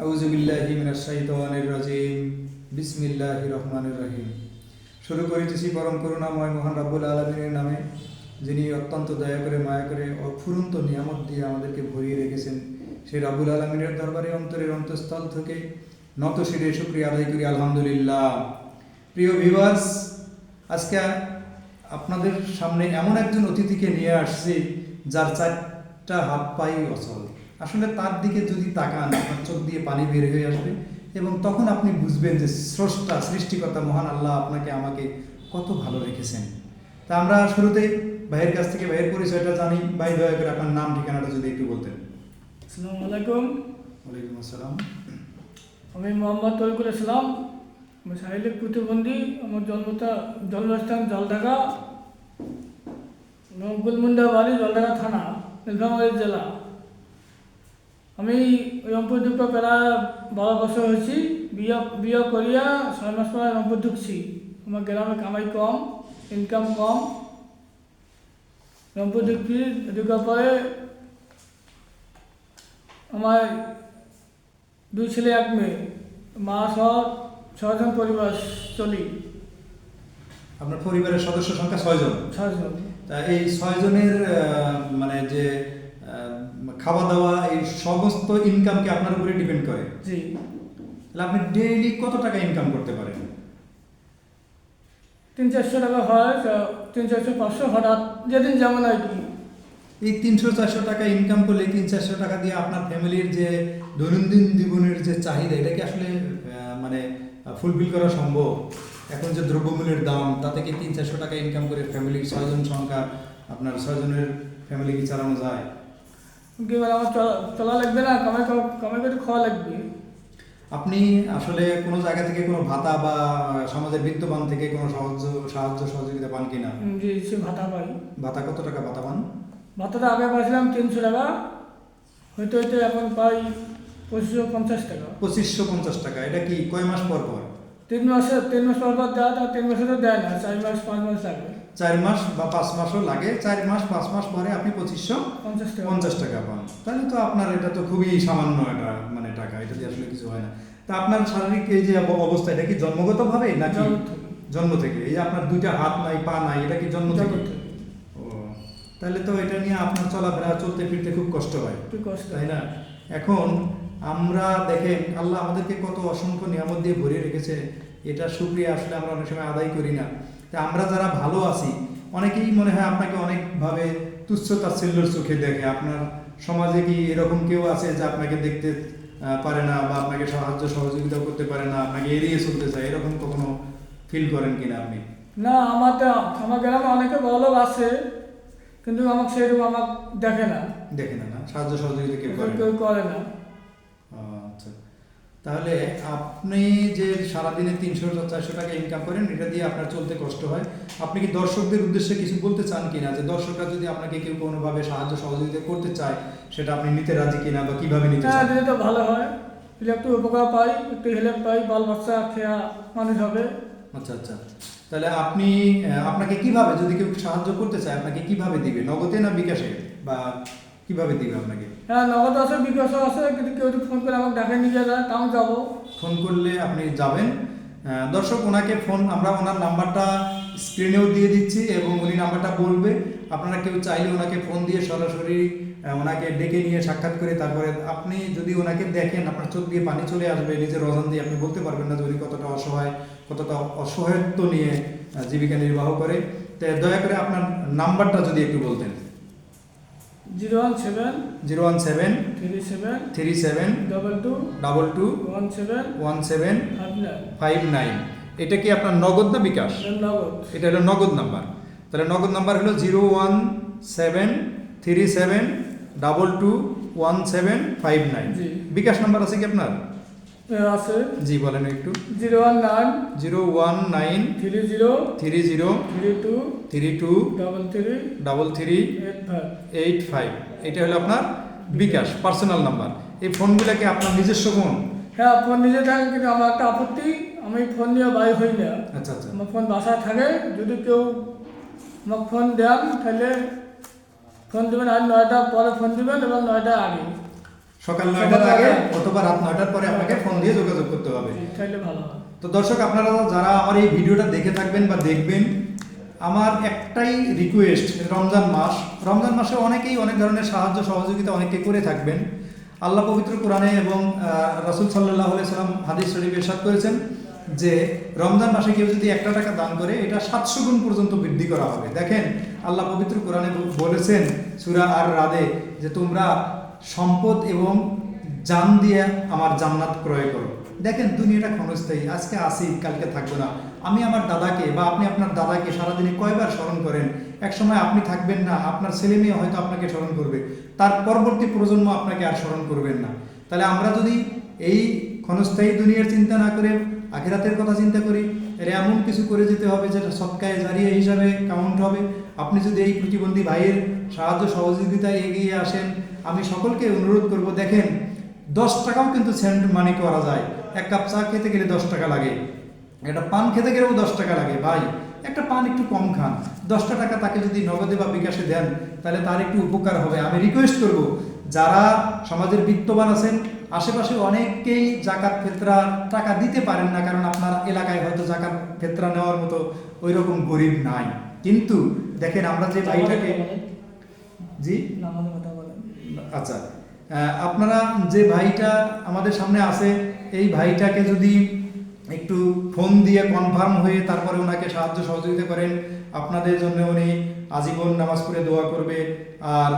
আউযু বিল্লাহি মিনাশ শাইতানির রাজিম। বিসমিল্লাহির রহমানির রহিম। শুরু করিতেছি পরম করুণাময় মহান রাব্বুল আলামিনের নামে, যিনি অত্যন্ত দয়া করে, মায়া করে, অফুরন্ত নিয়ামত দিয়ে আমাদেরকে ভরিয়ে রেখেছেন। সেই রাব্বুল আলামিনের দরবারে অন্তরের অন্তঃস্থল থেকে নত শিরে শুক্রিয়া আদায় করি, আলহামদুলিল্লাহ। প্রিয় ভিউয়ার্স আজকে আপনাদের সামনে এমন একজন অতিথিকে নিয়ে আসছি, যার চারটা হাত পাই অচল। আসলে তার দিকে যদি তাকান আপনার চোখ দিয়ে পানি বের হয়ে আসবে এবং তখন আপনি বুঝবেন যে স্রষ্টা সৃষ্টিকর্তা মহান আল্লাহ আপনাকে আমাকে কত ভালো রেখেছেন। তা আমরা শুরুতে ভাইয়ের কাছ থেকে ভাইয়ের পরিচয়টা জানি। ভাই দয়া করে আপনার নাম ঠিকানাটা যদি একটু বলতেন। আসসালামু আলাইকুম। ওয়ালাইকুম আসসালাম। আমি মোহাম্মদ তরিকুল ইসলাম আমি শারীরিক প্রতিবন্ধী। আমার জন্মটা জন্মস্থান জলঢাকা গুলমুন্ডা বাড়ি জলঢাকা থানা নীলফামারী জেলা। আমি রংপুর ঢুকে প্রায় বারো বছর হয়েছি। বিয়ে বিয়ে করিয়া ছয় মাস পরে রংপুর ঢুকছি আমার গ্রামে কামাই কম ইনকাম কম। রংপুর ঢুকছি ঢুকার পরে আমার দুই ছেলে এক মেয়ে। মা সহ ছজন পরিবার চলি। আপনার পরিবারের সদস্য সংখ্যা ছয়জন। ছজন তা এই ছয়জনের মানে যে খাওয়া দাওয়া এই সমস্ত ইনকাম কি আপনার উপরে ডিপেন্ড করে। জি। তাহলে আপনি ডেইলি কত টাকা ইনকাম করতে পারেন? তিন চারশো টাকা হয় তো তিন চারশো পাঁচশো হঠাৎ যেদিন যেমন আর কি। এই তিনশো চারশো টাকা ইনকাম করলে তিন চারশো টাকা দিয়ে আপনার ফ্যামিলির যে দৈনন্দিন জীবনের যে চাহিদা এটা কি আসলে মানে ফুলফিল করা সম্ভব? এখন যে দ্রব্যমূল্যের দাম তাতে কি তিন চারশো টাকা ইনকাম করে ফ্যামিলির ছয়জন সংখ্যা আপনার ছয়জনের ফ্যামিলি কি চালানো যায়? কি বলে আমার চলা লাগবে না কামাই কামাই করে খাওয়া লাগবে। আপনি আসলে কোনো জায়গা থেকে কোনো ভাতা বা সমাজের বিত্তবান থেকে কোনো সাহায্য সাহায্য সহযোগিতা পান কিনা? জি সে ভাতা পাই। ভাতা কত টাকা ভাতা পান? ভাতাটা আগে পাইছিলাম তিনশো টাকা। হইতে হইতে এখন পাই পঁচিশশো পঞ্চাশ টাকা। পঁচিশশো পঞ্চাশ টাকা এটা কি কয় মাস পর পর? তিন মাসে তিন মাস পর পর দেওয়া তিন মাসে তো দেয় না চার মাস পাঁচ মাস লাগে। চার মাস বা পাঁচ মাসও লাগে। চার মাস পাঁচ মাস পরে আপনি পঁচিশশো পঞ্চাশ টাকা। পান। তাহলে তো আপনার এটা তো খুবই সামান্য এটা মানে টাকা এটা দিয়ে আসলে কিছু হয় না। তা আপনার শারীরিক এই যে অবস্থা এটা কি জন্মগতভাবে নাকি জন্ম থেকে। এই যে আপনার দুইটা হাত নাই পা নাই এটা কি জন্ম থেকে। ও তাহলে তো এটা নিয়ে আপনার চলাফেরা চলতে ফিরতে খুব কষ্ট হয়। তাই না? এখন আমরা দেখেন আল্লাহ আমাদেরকে কত অসংখ্য নিয়ামত দিয়ে ভরে রেখেছে। এটা সুক্রিয়া আসলে আমরা অনেক সময় আদায় করি না। তা আমরা যারা ভালো আছি অনেকেই মনে হয় আপনাকে অনেকভাবে তুচ্ছ তাচ্ছিল্যর চোখে দেখে। আপনার সমাজে কি এরকম কেউ আছে যে আপনাকে দেখতে পারে না বা আপনাকে সাহায্য সহযোগিতা করতে পারে না আপনাকে এড়িয়ে চলতে চায়? এরকম কখনো ফিল করেন কিনা আপনি? না আমার আমার গ্রামে অনেকে বড় আছে কিন্তু আমাকে সেরকম আমাকে দেখে না। দেখে না না? সাহায্য সহযোগিতা কেউ করে না? আচ্ছা। তাহলে আপনি যে সারাদিনে তিনশো চারশো টাকা ইনকাম করেন এটা দিয়ে আপনার চলতে কষ্ট হয়। আপনি কি দর্শকদের উদ্দেশ্যে কিছু বলতে চান কিনা? যে দর্শকরা যদি আপনাকে কেউ কোনোভাবে সাহায্য সহযোগিতা করতে চায় সেটা আপনি নিতে রাজি কিনা বা কীভাবে নিতে হ্যাঁ চান? তো ভালো হয় একটু উপকার পাই একটু হেল্প পাই বাল বাচ্চা খেয়া মানুষ হবে। আচ্ছা আচ্ছা। তাহলে আপনি আপনাকে কীভাবে যদি কেউ সাহায্য করতে চায় আপনাকে কীভাবে দিবে? নগদে না বিকাশে? বা কীভাবে দিবে আপনাকে? হ্যাঁ নগদ আছে বিকাশও আছে কিন্তু কেউ যদি ফোন করে আমাকে ডাকে নিয়ে যায় তাও যাব। ফোন করলে আপনি যাবেন। দর্শক ওনাকে ফোন আমরা ওনার নাম্বারটা স্ক্রিনেও দিয়ে দিচ্ছি এবং উনি নাম্বারটা বলবে। আপনারা কেউ চাইলে ওনাকে ফোন দিয়ে সরাসরি ওনাকে ডেকে নিয়ে সাক্ষাৎ করে তারপরে আপনি যদি ওনাকে দেখেন আপনার চোখ দিয়ে পানি চলে আসবে নিজের রজন দিয়ে আপনি বলতে পারবেন না যে উনি কতটা অসহায় কতটা অসহায়ত্ব নিয়ে জীবিকা নির্বাহ করে। তো দয়া করে আপনার নাম্বারটা যদি একটু বলতেন। Zero one seven zero one seven three seven three seven double two double two one seven one seven five nine five nine এটা কি আপনার নগদ না বিকাশ? নগদ। এটা হলো নগদ নাম্বার। তাহলে নগদ নাম্বার হলো zero one seven three seven double two one seven five nine. BKash number আছে কি আপনার? আছে। জি বলেন একটু। Zero one nine. Zero one nine. Three zero. Three zero. Three two. Three two. Double three. Double three. Eight five. এটা হলো আপনার বিকাশ পার্সোনাল নাম্বার। এই ফোনগুলোকে আপনার নিজস্ব ফোন? হ্যাঁ ফোন নিজে থাকে কিন্তু আমার একটা আপত্তি আমি ফোন নিয়ে বাইর হই না। আচ্ছা আচ্ছা। আমার ফোন বাসায় থাকে যদি কেউ আমাকে ফোন দেন তাহলে ফোন দেবেন। আর নয়টা পরে ফোন দেবেন এবং নয়টা আগে। সকাল নয়টার আগে অথবা রাত নয়টার পরে আপনাকে ফোন দিয়ে যোগাযোগ করতে হবে। তাহলে ভালো তো দর্শক আপনারা যারা আমার এই ভিডিওটা দেখে থাকবেন বা দেখবেন আমার একটাই রিকোয়েস্ট রমজান মাস। রমজান মাসে অনেকেই অনেক ধরনের সাহায্য সহযোগিতা অনেকে করে থাকবেন। আল্লাহ পবিত্র কোরআনে এবং রাসুল সাল্লাহ সাল্লাম হাদিস শরীফ এরশাদ করেছেন যে রমজান মাসে কেউ যদি একটা টাকা দান করে এটা সাতশো গুণ পর্যন্ত বৃদ্ধি করা হবে। দেখেন আল্লাহ পবিত্র কোরআনে বলেছেন সুরা আর রাদে যে তোমরা সম্পদ এবং জান দিয়ে আমার জান্নাত ক্রয় করো। দেখেন, দুনিয়াটা ক্ষণস্থায়ী। আজকে আসি, কালকে থাকব না। আমি আমার দাদাকে বা আপনি আপনার দাদাকে সারাদিনে কয়বার স্মরণ করেন? এক সময় আপনি থাকবেন না, আপনার ছেলে মেয়ে হয়তো আপনাকে স্মরণ করবে। তার পরবর্তী প্রজন্ম আপনাকে আর স্মরণ করবেন না। তাহলে আমরা যদি এই ক্ষণস্থায়ী দুনিয়ার চিন্তা না করে, আখেরাতের কথা চিন্তা করি এর এমন কিছু করে যেতে হবে যেটা সৎকায় জারিয়া হিসাবে কাউন্ট হবে। আপনি যদি এই প্রতিবন্ধী ভাইয়ের সাহায্য সহযোগিতায় এগিয়ে আসেন আমি সকলকে অনুরোধ করব দেখেন দশ টাকাও কিন্তু সেন্ট মানি করা যায়। এক কাপ চা খেতে গেলে দশ টাকা লাগে। একটা পান খেতে গেলেও দশ টাকা লাগে। ভাই একটা পান একটু কম খান। দশটা টাকা তাকে যদি নগদে বা বিকাশে দেন তাহলে তার একটু উপকার হবে। আমি রিকোয়েস্ট করব যারা সমাজের বিত্তবান আছেন আশেপাশে অনেকেই জাকাত ফেতরা টাকা দিতে পারেন না কারণ আপনার এলাকায় হয়তো জাকাত ফেতরা নেওয়ার মতো ওই রকম গরিব নাই। কিন্তু দেখেন আমরা যে ভাইটাকে জি? আচ্ছা আপনারা যে ভাইটা আমাদের সামনে আছে, এই ভাইটাকে যদি একটু ফোন দিয়ে কনফার্ম হয়ে তারপরে ওনাকে সাহায্য সহযোগিতা করেন, আপনাদের জন্য উনি আজীবন নামাজ পড়ে দোয়া করবে। আর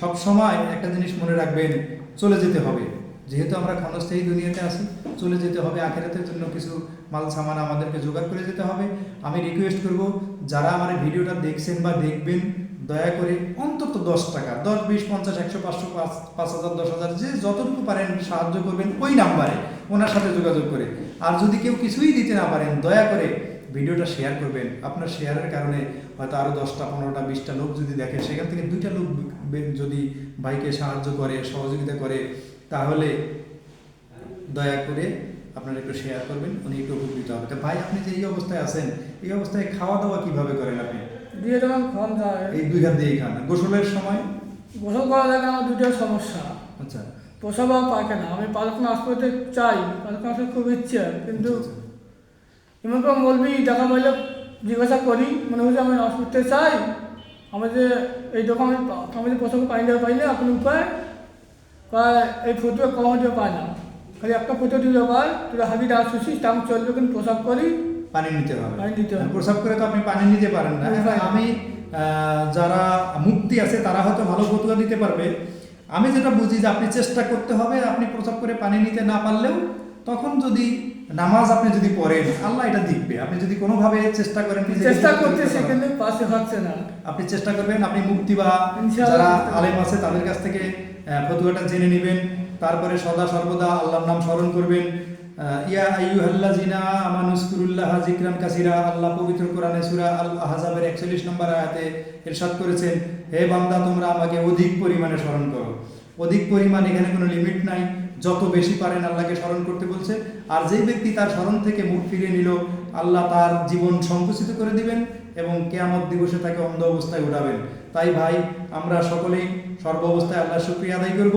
সব সময় একটা জিনিস মনে রাখবেন, চলে যেতে হবে। যেহেতু আমরা ক্ষণস্থায়ী দুনিয়াতে আছি, চলে যেতে হবে। আখেরাতের জন্য কিছু মাল সামান আমাদেরকে জোগাড় করে যেতে হবে। আমি রিকোয়েস্ট করব, যারা আমার ভিডিওটা দেখছেন বা দেখবেন দয়া করে অন্তত দশ টাকা, দশ, বিশ, পঞ্চাশ, একশো, পাঁচশো, পাঁচ পাঁচ হাজার, দশ হাজার, যে যতটুকু পারেন সাহায্য করবেন ওই নাম্বারে, ওনার সাথে যোগাযোগ করে। আর যদি কেউ কিছুই দিতে না পারেন, দয়া করে ভিডিওটা শেয়ার করবেন। আপনার শেয়ারের কারণে হয়তো আরও দশটা, পনেরোটা, বিশটা লোক যদি দেখে, সেখান থেকে দুইটা লোক যদি ভাইকে সাহায্য করে, সহযোগিতা করে, তাহলে দয়া করে আপনারা একটু শেয়ার করবেন, উনি একটু উপকৃত হবে। ভাই, আপনি যে এই অবস্থায় আছেন, এই অবস্থায় খাওয়া দাওয়া কীভাবে করেন আপনি? দিয়ে যখন খাওয়ান যায় এই দুই হাত দিয়ে খান গোসলের সময়? গোসল করা লাগে আমার দুটো সমস্যা। আচ্ছা। পোষাবো পায়খানা আমি পালকনা আসতে চাই। পালকনা আসতে খুব ইচ্ছে কিন্তু আচ্ছা, এমন করে বলবি দেখা পাইলে জিজ্ঞাসা করি। মনে হচ্ছে আমি নামাজ পড়তে চাই। আমি যে এই দোকান আমি যে পোশাক পাই না পাই আপনি উপায়? কয় এই ফটো কম দিয়ে পায় না। খালি একটা ফটো দিলে পায় তুই হাবি ডান্স শুছিস আমি চলবে কিন্তু পোশাক করি। পানি নিতে হবে। পানি নিতে হবে। প্রসাব করে তো আপনি পানি নিতে পারেন না। আমি যারা মুক্তি আছে তারা হয়তো ভালো ফতুয়া দিতে পারবে। আমি যেটা বুঝি যে আপনি চেষ্টা করতে হবে আপনি প্রসাব করে পানি নিতে না পারলেও তখন যদি নামাজ আপনি যদি পড়েন আল্লাহ এটা দেখবে আপনি যদি কোনোভাবে চেষ্টা করেন চেষ্টা করতে। কিন্তু পাশে হচ্ছে না। আপনি চেষ্টা করবেন আপনি মুক্তি বা যারা আলেম আছে তাদের কাছ থেকে ফতুয়াটা জেনে নেবেন। তারপরে সদা সর্বদা আল্লাহর নাম স্মরণ করবেন। ইয়া আইয়ুহাল্লাযিনা আমানুসকুরুল্লাহ যিকরান কাসীরা, আল্লাহ পবিত্র কোরআনে সূরা আল আহজাবের 41 নম্বর আয়াতে ইরশাদ করেছেন, হে বান্দা, তোমরা আমাকে অধিক পরিমাণে স্মরণ করো। অধিক পরিমাণ এখানে কোনো লিমিট নাই, যত বেশি পারেন আল্লাহকে স্মরণ করতে বলছে, আর যেই ব্যক্তি তার স্মরণ থেকে মুখ ফিরিয়ে নিল, আল্লাহ তার জীবন সংকুচিত করে দিবেন এবং কেয়ামত দিবসে তাকে অন্ধ অবস্থায় উঠাবেন। তাই ভাই, আমরা সকলেই সর্ব অবস্থায় আল্লাহ শুক্রিয়া আদায় করব।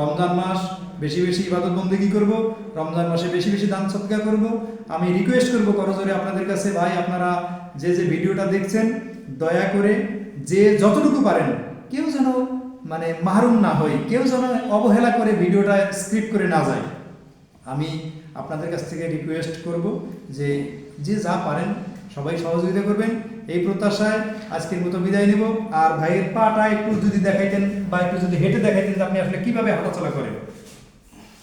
রমজান মাস বেশি বেশি ইবাদত বন্দেগী করব? রমজান মাসে বেশি বেশি দান সৎকার করব? আমি রিকোয়েস্ট করব করজোরে আপনাদের কাছে, ভাই, আপনারা যে যে ভিডিওটা দেখছেন, দয়া করে যে যতটুকু পারেন, কেউ যেন মানে মাহরুম না হয়, কেউ যেন অবহেলা করে ভিডিওটা স্ক্রিপ্ট করে না যায়। আমি আপনাদের কাছ থেকে রিকোয়েস্ট করব যে যে যা পারেন, সবাই সহযোগিতা করবেন। এই প্রত্যাশায় আজকের মতো বিদায় নেব। আর ভাইয়ের পাটা একটু যদি দেখাইতেন বা একটু যদি হেঁটে দেখাইতেন আপনি আসলে কীভাবে হাঁটাচলা করেন।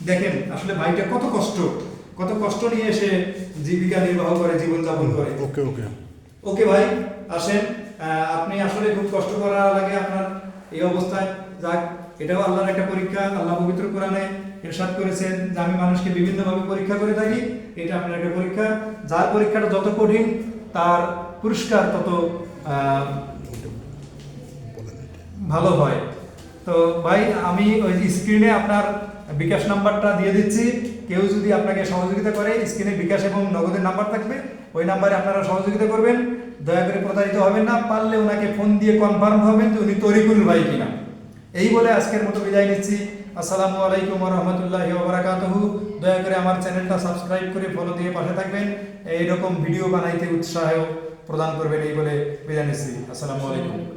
দেখেন আসলে ভাইটা কত কষ্ট কত কষ্ট নিয়ে এসে জীবিকা নির্বাহ করে জীবনযাপন করে। ওকে ওকে। ওকে ভাই আসেন আপনি আসলে খুব কষ্ট করা লাগে আপনার এই অবস্থায় যাক। এটাও আল্লাহর একটা পরীক্ষা আল্লাহ পবিত্র কোরআনে ইরশাদ করেছেন যে আমি মানুষকে বিভিন্নভাবে পরীক্ষা করে থাকি এটা আপনার একটা পরীক্ষা। যার পরীক্ষাটা যত কঠিন তার পুরস্কার তত ভালো হয়। তো ভাই আমি ওই স্ক্রিনে আপনার বিকাশ নাম্বারটা দিয়ে দিচ্ছি। কেউ যদি আপনাকে সহযোগিতা করে, স্ক্রিনে বিকাশ এবং নগদের নাম্বার থাকবে। ওই নাম্বারে আপনারা সহযোগিতা করবেন। দয়া করে প্রতারিত হবেন না, পারলে ওনাকে ফোন দিয়ে কনফার্ম হবেন যে উনি তরিকুল ভাই কিনা। এই বলে আজকের মতো বিদায় নিচ্ছি। আসসালামু আলাইকুম রহমতুল্লাহি ওবরাকাতুহু। দয়া করে আমার চ্যানেলটা সাবস্ক্রাইব করে ফলো দিয়ে পাশে থাকবেন। এইরকম ভিডিও বানাইতে উৎসাহ প্রদান করবেন এই বলে বিদায় নিচ্ছি। আসসালামু আলাইকুম।